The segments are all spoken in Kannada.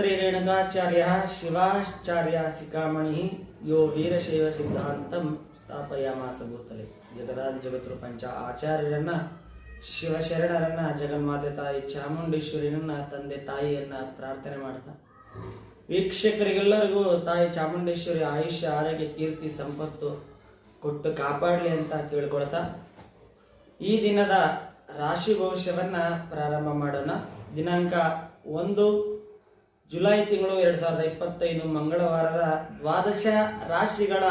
ರೇಣುಕಾಚಾರ್ಯ ಶಿವಾಚಾರ್ಯ ಶಿಖಾಮಣಿ ಯೋ ವೀರಶೈವ ಸಿದ್ಧಾಂತಂ ಸ್ಥಾಪಯಾಮಾಸ ಭೂತಲೆ. ಜಗದಾದಿ ಜಗತ್ರು ಪಂಚ ಆಚಾರ್ಯರನ್ನ, ಶಿವಶರಣರನ್ನ, ಜಗನ್ಮಾತೆ ತಾಯಿ ಚಾಮುಂಡೇಶ್ವರಿಯನ್ನ, ತಂದೆ ತಾಯಿಯನ್ನ ಪ್ರಾರ್ಥನೆ ಮಾಡ್ತಾ. ವೀಕ್ಷಕರಿಗೆಲ್ಲರಿಗೂ ತಾಯಿ ಚಾಮುಂಡೇಶ್ವರಿ ಆಯುಷ್ಯ, ಆರೋಗ್ಯ, ಕೀರ್ತಿ, ಸಂಪತ್ತು ಕೊಟ್ಟು ಕಾಪಾಡಲಿ ಅಂತ ಕೇಳ್ಕೊಳ್ತಾ. ಈ ದಿನದ ರಾಶಿ ಭವಿಷ್ಯವನ್ನ ಪ್ರಾರಂಭ ಮಾಡೋಣ. ದಿನಾಂಕ ಒಂದು ಜುಲೈ ತಿಂಗಳು ಎರಡು ಸಾವಿರದ ಇಪ್ಪತ್ತೈದು ಮಂಗಳವಾರದ ದ್ವಾದಶ ರಾಶಿಗಳ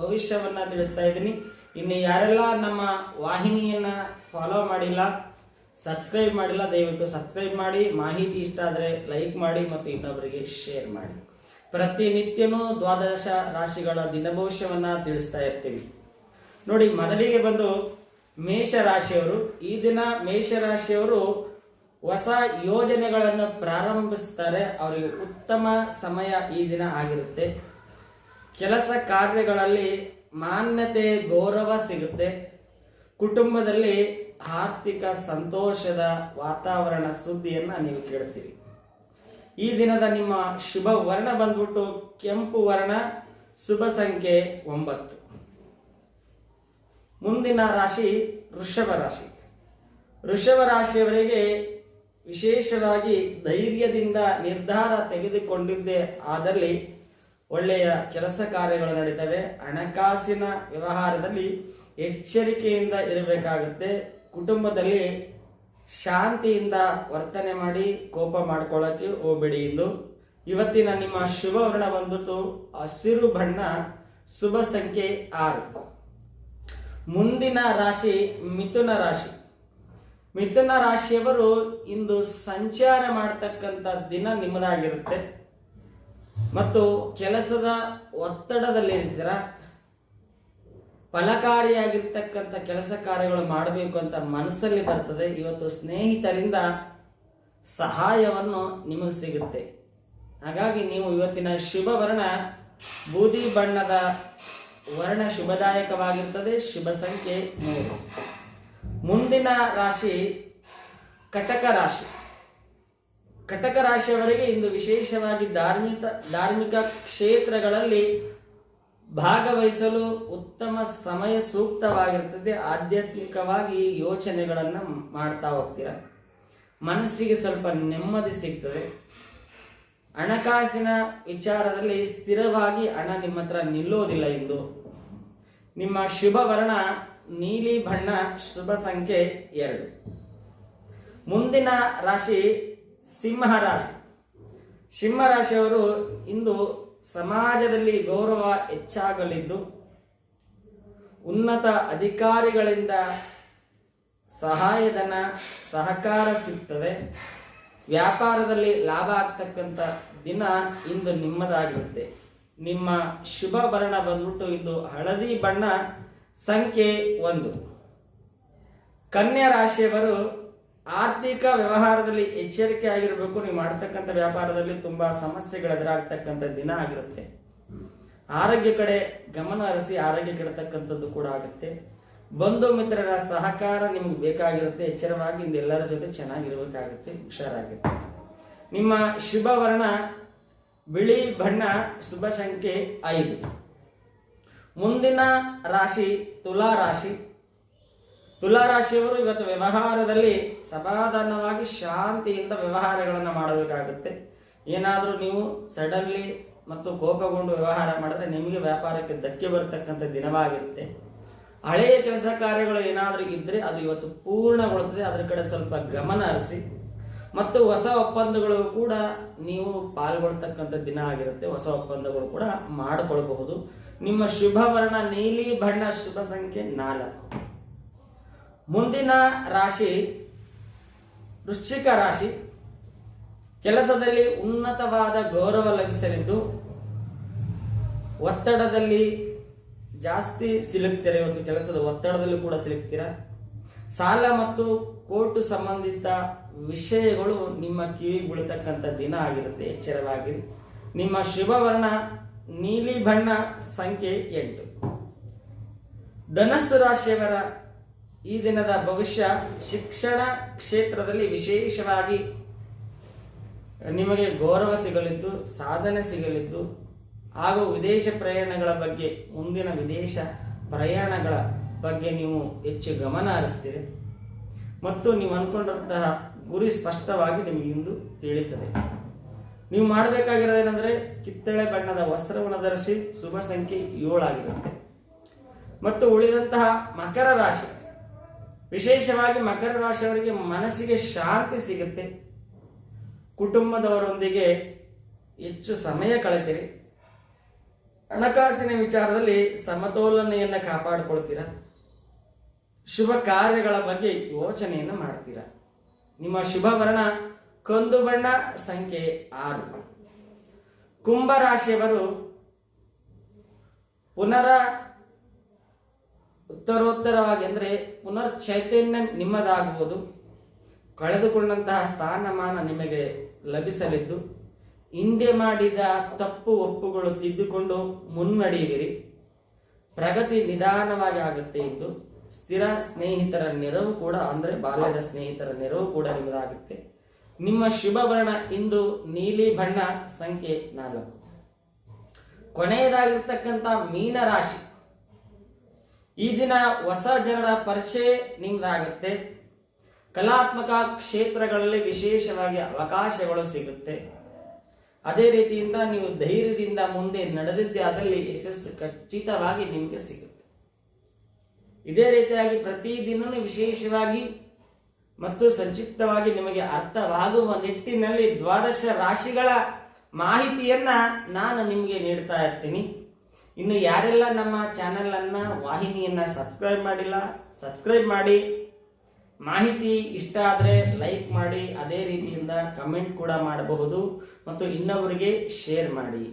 ಭವಿಷ್ಯವನ್ನ ತಿಳಿಸ್ತಾ ಇದ್ದೀನಿ. ಇನ್ನು ಯಾರೆಲ್ಲ ನಮ್ಮ ವಾಹಿನಿಯನ್ನ ಫಾಲೋ ಮಾಡಿಲ್ಲ ಸಬ್ಸ್ಕ್ರೈಬ್ ಮಾಡಿಲ್ಲ, ದಯವಿಟ್ಟು ಸಬ್ಸ್ಕ್ರೈಬ್ ಮಾಡಿ. ಮಾಹಿತಿ ಇಷ್ಟ ಆದರೆ ಲೈಕ್ ಮಾಡಿ ಮತ್ತು ಇನ್ನೊಬ್ಬರಿಗೆ ಶೇರ್ ಮಾಡಿ. ಪ್ರತಿನಿತ್ಯನೂ ದ್ವಾದಶ ರಾಶಿಗಳ ದಿನ ಭವಿಷ್ಯವನ್ನ ತಿಳಿಸ್ತಾ ಇರ್ತೀವಿ. ನೋಡಿ, ಮೊದಲಿಗೆ ಬಂದು ಮೇಷರಾಶಿಯವರು. ಈ ದಿನ ಮೇಷರಾಶಿಯವರು ಹೊಸ ಯೋಜನೆಗಳನ್ನು ಪ್ರಾರಂಭಿಸ್ತಾರೆ. ಅವರಿಗೆ ಉತ್ತಮ ಸಮಯ ಈ ದಿನ ಆಗಿರುತ್ತೆ. ಕೆಲಸ ಕಾರ್ಯಗಳಲ್ಲಿ ಮಾನ್ಯತೆ, ಗೌರವ ಸಿಗುತ್ತೆ. ಕುಟುಂಬದಲ್ಲಿ ಆರ್ಥಿಕ ಸಂತೋಷದ ವಾತಾವರಣ ಸುದ್ದಿಯನ್ನು ನೀವು ಕೇಳ್ತೀರಿ. ಈ ದಿನದ ನಿಮ್ಮ ಶುಭ ವರ್ಣ ಬಂದ್ಬಿಟ್ಟು ಕೆಂಪು ವರ್ಣ, ಶುಭ ಸಂಖ್ಯೆ ಒಂಬತ್ತು. ಮುಂದಿನ ರಾಶಿ ವೃಷಭ ರಾಶಿ. ವೃಷಭ ರಾಶಿಯವರಿಗೆ ವಿಶೇಷವಾಗಿ ಧೈರ್ಯದಿಂದ ನಿರ್ಧಾರ ತೆಗೆದುಕೊಂಡಿದ್ದೇ. ಆದಲ್ಲಿ ಒಳ್ಳೆಯ ಕೆಲಸ ಕಾರ್ಯಗಳು ನಡೀತವೆ. ಹಣಕಾಸಿನ ವ್ಯವಹಾರದಲ್ಲಿ ಎಚ್ಚರಿಕೆಯಿಂದ ಇರಬೇಕಾಗುತ್ತೆ. ಕುಟುಂಬದಲ್ಲಿ ಶಾಂತಿಯಿಂದ ವರ್ತನೆ ಮಾಡಿ ಕೋಪ ಮಾಡ್ಕೊಳ್ಳೋಕೆ ಹೋಗಬೇಡಿ ಎಂದು. ಇವತ್ತಿನ ನಿಮ್ಮ ಶುಭ ವರ್ಣ ಬಂದ್ಬಿಟ್ಟು ಹಸಿರು ಬಣ್ಣ, ಶುಭ ಸಂಖ್ಯೆ ಆರು. ಮುಂದಿನ ರಾಶಿ ಮಿಥುನ ರಾಶಿ. ಮಿಥುನ ರಾಶಿಯವರು ಇಂದು ಸಂಚಾರ ಮಾಡತಕ್ಕಂಥ ದಿನ ನಿಮ್ಮದಾಗಿರುತ್ತೆ. ಮತ್ತು ಕೆಲಸದ ಒತ್ತಡದಲ್ಲಿರ್ತೀರ ಫಲಕಾರಿಯಾಗಿರ್ತಕ್ಕಂಥ ಕೆಲಸ ಕಾರ್ಯಗಳು ಮಾಡಬೇಕು ಅಂತ ಮನಸ್ಸಲ್ಲಿ ಬರ್ತದೆ. ಇವತ್ತು ಸ್ನೇಹಿತರಿಂದ ಸಹಾಯವನ್ನು ನಿಮಗೆ ಸಿಗುತ್ತೆ. ಹಾಗಾಗಿ ನೀವು ಇವತ್ತಿನ ಶುಭ ವರ್ಣ ಬೂದಿ ಬಣ್ಣದ ವರ್ಣ ಶುಭದಾಯಕವಾಗಿರ್ತದೆ. ಶುಭ ಸಂಖ್ಯೆ ಮೂರು. ಮುಂದಿನ ರಾಶಿ ಕಟಕ ರಾಶಿ. ಕಟಕ ರಾಶಿಯವರಿಗೆ ಇಂದು ವಿಶೇಷವಾಗಿ ಧಾರ್ಮಿಕ ಧಾರ್ಮಿಕ ಕ್ಷೇತ್ರಗಳಲ್ಲಿ ಭಾಗವಹಿಸಲು ಉತ್ತಮ ಸಮಯ ಸೂಕ್ತವಾಗಿರ್ತದೆ. ಆಧ್ಯಾತ್ಮಿಕವಾಗಿ ಯೋಚನೆಗಳನ್ನು ಮಾಡ್ತಾ ಹೋಗ್ತೀರ? ಮನಸ್ಸಿಗೆ ಸ್ವಲ್ಪ ನೆಮ್ಮದಿ ಸಿಗ್ತದೆ. ಹಣಕಾಸಿನ ವಿಚಾರದಲ್ಲಿ ಸ್ಥಿರವಾಗಿ ಹಣ ನಿಮ್ಮ ಹತ್ರ ನಿಲ್ಲೋದಿಲ್ಲ ಇಂದು. ನಿಮ್ಮ ಶುಭ ವರ್ಣ ನೀಲಿ ಬಣ್ಣ ಶುಭ ಸಂಖ್ಯೆ ಎರಡು. ಮುಂದಿನ ರಾಶಿ ಸಿಂಹ ರಾಶಿ. ಸಿಂಹ ರಾಶಿಯವರು ಇಂದು ಸಮಾಜದಲ್ಲಿ ಗೌರವ ಹೆಚ್ಚಾಗಲಿದ್ದು, ಉನ್ನತ ಅಧಿಕಾರಿಗಳಿಂದ ಸಹಾಯಧನ, ಸಹಕಾರ ಸಿಗ್ತದೆ. ವ್ಯಾಪಾರದಲ್ಲಿ ಲಾಭ ಆಗ್ತಕ್ಕಂಥ ದಿನ ಇಂದು ನಿಮ್ಮದಾಗಿರುತ್ತೆ. ನಿಮ್ಮ ಶುಭ ಬರಣ ಬಂದ್ಬಿಟ್ಟು ಇಂದು ಹಳದಿ ಬಣ್ಣ ಸಂಖ್ಯೆ ಒಂದು. ಕನ್ಯಾ ರಾಶಿಯವರು ಆರ್ಥಿಕ ವ್ಯವಹಾರದಲ್ಲಿ ಎಚ್ಚರಿಕೆ ಆಗಿರಬೇಕು. ನೀವು ಮಾಡ್ತಕ್ಕಂಥ ವ್ಯಾಪಾರದಲ್ಲಿ ತುಂಬಾ ಸಮಸ್ಯೆಗಳು ಎದುರಾಗ್ತಕ್ಕಂಥ ದಿನ ಆಗಿರುತ್ತೆ. ಆರೋಗ್ಯ ಕಡೆ ಗಮನ ಹರಿಸಿ ಆರೋಗ್ಯ ಕೆಡತಕ್ಕಂಥದ್ದು ಕೂಡ ಆಗುತ್ತೆ. ಬಂಧು ಮಿತ್ರರ ಸಹಕಾರ ನಿಮ್ಗೆ ಬೇಕಾಗಿರುತ್ತೆ. ಎಚ್ಚರವಾಗಿ ಎಲ್ಲರ ಜೊತೆ ಚೆನ್ನಾಗಿರ್ಬೇಕಾಗುತ್ತೆ. ಹುಷಾರಾಗುತ್ತೆ ನಿಮ್ಮ ಶುಭ ವರ್ಣ ಬಿಳಿ ಬಣ್ಣ, ಶುಭ ಸಂಖ್ಯೆ ಐದು. ಮುಂದಿನ ರಾಶಿ ತುಲಾ ರಾಶಿ. ತುಲಾ ರಾಶಿಯವರು ಇವತ್ತು ವ್ಯವಹಾರದಲ್ಲಿ ಸಮಾಧಾನವಾಗಿ ಶಾಂತಿಯಿಂದ ವ್ಯವಹಾರಗಳನ್ನು ಮಾಡಬೇಕಾಗುತ್ತೆ. ಏನಾದರೂ ನೀವು ಸಡನ್ಲಿ ಮತ್ತು ಕೋಪಗೊಂಡು ವ್ಯವಹಾರ ಮಾಡಿದ್ರೆ ನಿಮಗೆ ವ್ಯಾಪಾರಕ್ಕೆ ಧಕ್ಕೆ ಬರತಕ್ಕಂಥ ದಿನವಾಗಿರುತ್ತೆ. ಹಳೆಯ ಕೆಲಸ ಕಾರ್ಯಗಳು ಏನಾದರೂ ಇದ್ದರೆ ಅದು ಇವತ್ತು ಪೂರ್ಣಗೊಳ್ಳುತ್ತದೆ. ಅದರ ಕಡೆ ಸ್ವಲ್ಪ ಗಮನ ಹರಿಸಿ. ಮತ್ತು ಹೊಸ ಒಪ್ಪಂದಗಳು ಕೂಡ ನೀವು ಪಾಲ್ಗೊಳ್ತಕ್ಕಂಥ ದಿನ ಆಗಿರುತ್ತೆ. ಹೊಸ ಒಪ್ಪಂದಗಳು ಕೂಡ ಮಾಡಿಕೊಳ್ಬಹುದು. ನಿಮ್ಮ ಶುಭ ವರ್ಣ ನೀಲಿ ಬಣ್ಣ ಶುಭ ಸಂಖ್ಯೆ ನಾಲ್ಕು. ಮುಂದಿನ ರಾಶಿ ವೃಶ್ಚಿಕ ರಾಶಿ. ಕೆಲಸದಲ್ಲಿ ಉನ್ನತವಾದ ಗೌರವ ಲಭಿಸಲಿದ್ದು ಒತ್ತಡದಲ್ಲಿ ಜಾಸ್ತಿ ಸಿಲುಕ್ತೀರ? ಇವತ್ತು ಕೆಲಸದ ಒತ್ತಡದಲ್ಲೂ ಕೂಡ ಸಿಲುಕ್ತೀರ? ಸಾಲ ಮತ್ತು ಕೋರ್ಟ್ ಸಂಬಂಧಿತ ವಿಷಯಗಳು ನಿಮ್ಮ ಕಿವಿ ಬೀಳ್ತಕ್ಕಂಥ ದಿನ ಆಗಿರುತ್ತೆ. ಎಚ್ಚರವಾಗಿರಿ ನಿಮ್ಮ ಶುಭವರ್ಣ ನೀಲಿ ಬಣ್ಣ ಸಂಖ್ಯೆ ಎಂಟು. ಧನಸ್ಸು ರಾಶಿಯವರ ಈ ದಿನದ ಭವಿಷ್ಯ ಶಿಕ್ಷಣ ಕ್ಷೇತ್ರದಲ್ಲಿ ವಿಶೇಷವಾಗಿ ನಿಮಗೆ ಗೌರವ ಸಿಗಲಿದ್ದು, ಸಾಧನೆ ಸಿಗಲಿದ್ದು, ಹಾಗೂ ವಿದೇಶ ಪ್ರಯಾಣಗಳ ಬಗ್ಗೆ, ಮುಂದಿನ ವಿದೇಶ ಪ್ರಯಾಣಗಳ ಬಗ್ಗೆ ನೀವು ಹೆಚ್ಚು ಗಮನ ಹರಿಸ್ತೀರಿ. ಮತ್ತು ನೀವು ಅಂದ್ಕೊಂಡಿರುವಂತಹ ಗುರಿ ಸ್ಪಷ್ಟವಾಗಿ ನಿಮಗೆ ಇಂದು ತಿಳಿಯುತ್ತದೆ ನೀವು ಮಾಡಬೇಕಾಗಿರೋದೇನೆಂದರೆ ಕಿತ್ತಳೆ ಬಣ್ಣದ ವಸ್ತ್ರವನ್ನು ಧರಿಸಿ ಶುಭ ಸಂಖ್ಯೆ ಏಳಾಗಿರುತ್ತೆ ಮತ್ತು ಉಳಿದಂತಹ ಮಕರ ರಾಶಿ. ವಿಶೇಷವಾಗಿ ಮಕರ ರಾಶಿಯವರಿಗೆ ಮನಸ್ಸಿಗೆ ಶಾಂತಿ ಸಿಗುತ್ತೆ. ಕುಟುಂಬದವರೊಂದಿಗೆ ಹೆಚ್ಚು ಸಮಯ ಕಳೆತೀರಿ. ಹಣಕಾಸಿನ ವಿಚಾರದಲ್ಲಿ ಸಮತೋಲನೆಯನ್ನು ಕಾಪಾಡಿಕೊಳ್ತೀರಾ? ಶುಭ ಕಾರ್ಯಗಳ ಬಗ್ಗೆ ಯೋಚನೆಯನ್ನು ಮಾಡ್ತೀರಾ? ನಿಮ್ಮ ಶುಭ ವರ್ಣ ಕಂದು ಬಣ್ಣ ಸಂಖ್ಯೆ ಆರು. ಕುಂಭ ರಾಶಿಯವರು ಪುನರ ಉತ್ತರೋತ್ತರವಾಗಿ ಅಂದರೆ ಪುನರ್ ಚೈತನ್ಯ ನಿಮ್ಮದಾಗುವುದು ಕಳೆದುಕೊಂಡಂತಹ ಸ್ಥಾನಮಾನ ನಿಮಗೆ ಲಭಿಸಲಿದ್ದು, ಹಿಂದೆ ಮಾಡಿದ ತಪ್ಪು ಒಪ್ಪುಗಳು ತಿದ್ದುಕೊಂಡು ಮುನ್ನಡೆಯುವಿರಿ. ಪ್ರಗತಿ ನಿಧಾನವಾಗಿ ಆಗುತ್ತೆ ಎಂದು ಸ್ಥಿರ ಸ್ನೇಹಿತರ ನೆರವು ಕೂಡ ಅಂದರೆ ಬಾಲ್ಯದ ಸ್ನೇಹಿತರ ನೆರವು ಕೂಡ ನಿಮ್ಮದಾಗುತ್ತೆ. ನಿಮ್ಮ ಶುಭ ವರ್ಣ ಇಂದು ನೀಲಿ ಬಣ್ಣ ಸಂಖ್ಯೆ ನಾಲ್ಕು. ಕೊನೆಯದಾಗಿರ್ತಕ್ಕಂಥ ಮೀನ ರಾಶಿ. ಈ ದಿನ ಹೊಸ ಜನರ ಪರಿಚಯ ನಿಮ್ದಾಗುತ್ತೆ. ಕಲಾತ್ಮಕ ಕ್ಷೇತ್ರಗಳಲ್ಲಿ ವಿಶೇಷವಾಗಿ ಅವಕಾಶಗಳು ಸಿಗುತ್ತೆ. ಅದೇ ರೀತಿಯಿಂದ ನೀವು ಧೈರ್ಯದಿಂದ ಮುಂದೆ ನಡೆದಿದ್ದೆ ಅದರಲ್ಲಿ ಯಶಸ್ಸು ಖಚಿತವಾಗಿ ನಿಮಗೆ ಸಿಗುತ್ತೆ. ಇದೇ ರೀತಿಯಾಗಿ ಪ್ರತಿದಿನವೂ ವಿಶೇಷವಾಗಿ ಮತ್ತು ಸಂಕ್ಷಿಪ್ತವಾಗಿ ನಿಮಗೆ ಅರ್ಥವಾಗುವ ನಿಟ್ಟಿನಲ್ಲಿ ದ್ವಾದಶ ರಾಶಿಗಳ ಮಾಹಿತಿಯನ್ನ ನಾನು ನಿಮಗೆ ನೀಡ್ತಾ ಇರ್ತೀನಿ. ಇನ್ನು ಯಾರೆಲ್ಲ ನಮ್ಮ ಚಾನೆಲ್ ವಾಹಿನಿಯನ್ನು ವಾಹಿನಿಯನ್ನ ಸಬ್ಸ್ಕ್ರೈಬ್ ಮಾಡಿಲ್ಲ ಸಬ್ಸ್ಕ್ರೈಬ್ ಮಾಡಿ. ಮಾಹಿತಿ ಇಷ್ಟ ಆದರೆ ಲೈಕ್ ಮಾಡಿ, ಅದೇ ರೀತಿಯಿಂದ ಕಮೆಂಟ್ ಕೂಡ ಮಾಡಬಹುದು. ಮತ್ತು ಇನ್ನೊಬ್ಬರಿಗೆ ಶೇರ್ ಮಾಡಿ.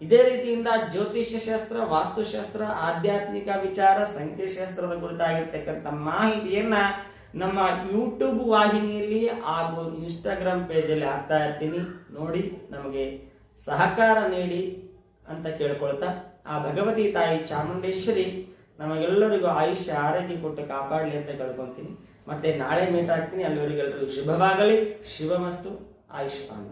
ಇದೇ ರೀತಿಯಿಂದ ಜ್ಯೋತಿಷ್ಯ ಶಾಸ್ತ್ರ, ವಾಸ್ತುಶಾಸ್ತ್ರ, ಆಧ್ಯಾತ್ಮಿಕ ವಿಚಾರ, ಸಂಖ್ಯಾಶಾಸ್ತ್ರದ ಕುರಿತಾಗಿರ್ತಕ್ಕಂಥ ಮಾಹಿತಿಯನ್ನ ನಮ್ಮ ಯೂಟ್ಯೂಬ್ ವಾಹಿನಿಯಲ್ಲಿ ಹಾಗೂ ಇನ್ಸ್ಟಾಗ್ರಾಮ್ ಪೇಜಲ್ಲಿ ಹಾಕ್ತಾ ಇರ್ತೀನಿ. ನೋಡಿ, ನಮಗೆ ಸಹಕಾರ ನೀಡಿ ಅಂತ ಕೇಳ್ಕೊಳ್ತಾ, ಆ ಭಗವತಿ ತಾಯಿ ಚಾಮುಂಡೇಶ್ವರಿ ನಮಗೆಲ್ಲರಿಗೂ ಆಯುಷ್ಯ, ಆರೋಗ್ಯ ಕೊಟ್ಟು ಕಾಪಾಡಲಿ ಅಂತ ಕೇಳ್ಕೊತೀನಿ ಮತ್ತೆ ನಾಳೆ ಮೀಟ್ ಆಗ್ತೀನಿ. ಅಲ್ಲಿವರೆಗೆಲ್ಲರಿಗೂ ಶುಭವಾಗಲಿ. ಶಿವಮಸ್ತು. ಆಯುಷ್ಮಾನ್